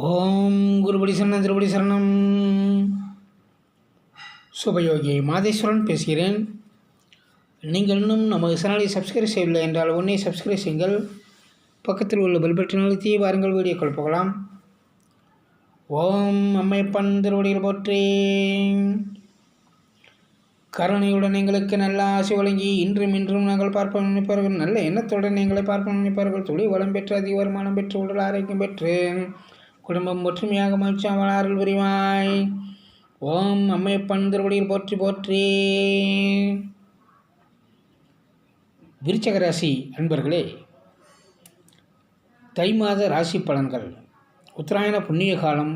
ஓம் குருபடி சரணம் திருபடி சரணம். சுபயோகி மாதேஸ்வரன் பேசுகிறேன். நீங்கள் இன்னும் நமது சேனலை சப்ஸ்கிரைப் செய்யவில்லை என்றால் உடனே சப்ஸ்கிரைப் செய்யுங்கள். பக்கத்தில் உள்ள பெல் பட்டன் அழுத்தி வாருங்கள் வீடியோக்கள் போகலாம். ஓம் அம்மையப்பன் திருவடியில் போற்றேன் கருணையுடன் எங்களுக்கு நல்ல ஆசை வழங்கி இன்றும் இன்றும் நாங்கள் பார்ப்போம் நினைப்பார்கள். நல்ல எண்ணத்துடன் எங்களை பார்ப்போம் நினைப்பார்கள். தொழில் வளம் பெற்று அதிக வருமானம் பெற்று உடல் ஆரோக்கியம் பெற்று குடும்பம் ஒற்றுமையாக மகிழ்ச்சியாக வளாரல் புரிவாய். ஓம் அம்மையப்பன் திருவடியில் போற்றி போற்றி. விருச்சக ராசி அன்பர்களே தை மாத ராசி பலன்கள். உத்தராயண புண்ணிய காலம்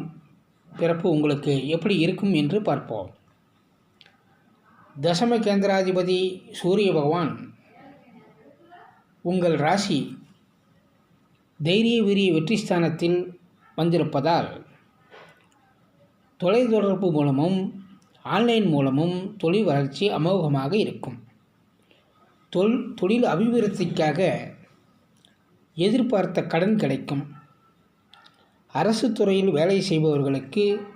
பிறப்பு உங்களுக்கு எப்படி இருக்கும் என்று பார்ப்போம். தசம கேந்திராதிபதி சூரிய பகவான் உங்கள் ராசி தைரிய வீரிய வெற்றி ஸ்தானத்தில் வந்திருப்பதால் தொலைத்தொடர்பு மூலமும் ஆன்லைன் மூலமும் தொழில் வளர்ச்சி அமோகமாக இருக்கும். தொல் தொழில் அபிவிருத்திக்காக எதிர்பார்த்த கடன் கிடைக்கும். அரசு துறையில் வேலை செய்பவர்களுக்கு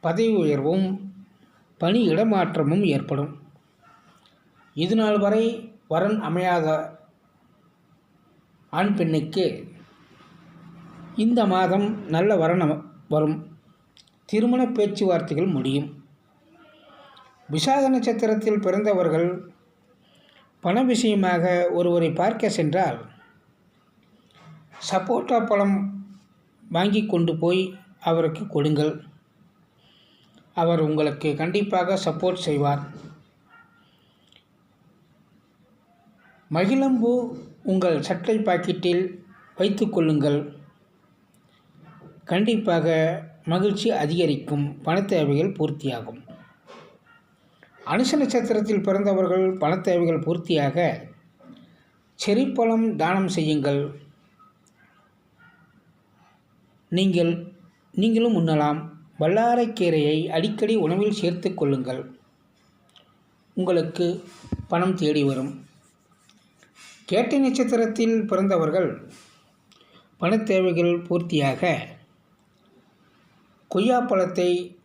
பதவி உயர்வும் பணி இடமாற்றமும் ஏற்படும். இதுநாள் வரை வரன் அமையாத ஆண் பெண்ணுக்கு இந்த மாதம் நல்ல வரணம் வரும். திருமண பேச்சுவார்த்தைகள் முடியும். விசாக நட்சத்திரத்தில் பிறந்தவர்கள் பண விஷயமாக ஒருவரை பார்க்க சென்றால் சப்போட்டா பழம் வாங்கி கொண்டு போய் அவருக்கு கொடுங்கள். அவர் உங்களுக்கு கண்டிப்பாக சப்போர்ட் செய்வார். மகிழம்பூ உங்கள் சட்டை பாக்கெட்டில் வைத்து கொள்ளுங்கள். கண்டிப்பாக மகிழ்ச்சி அதிகரிக்கும் பணத்தேவைகள் பூர்த்தியாகும். அனுச நட்சத்திரத்தில் பிறந்தவர்கள் பணத்தேவைகள் பூர்த்தியாக. செரிப்பழம் தானம் செய்யுங்கள். நீங்கள் நீங்களும் உண்ணலாம். வல்லாரைக்கீரையை அடிக்கடி உணவில் சேர்த்து கொள்ளுங்கள். உங்களுக்கு பணம் தேடி வரும். கேட்டை நட்சத்திரத்தில் பிறந்தவர்கள் பண தேவைகள் பூர்த்தியாக. கொய்யாப்பழத்தை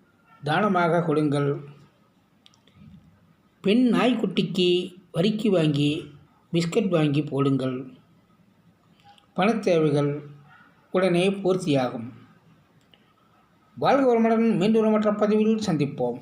தானமாக கொடுங்கள். பெண் நாய்க்குட்டிக்கு வரிக்கு வாங்கி பிஸ்கட் வாங்கி போடுங்கள். பணத் தேவைகள் உடனே பூர்த்தியாகும். வாழ்க வளமுடன் மீண்டும் மற்ற பதிவில் சந்திப்போம்.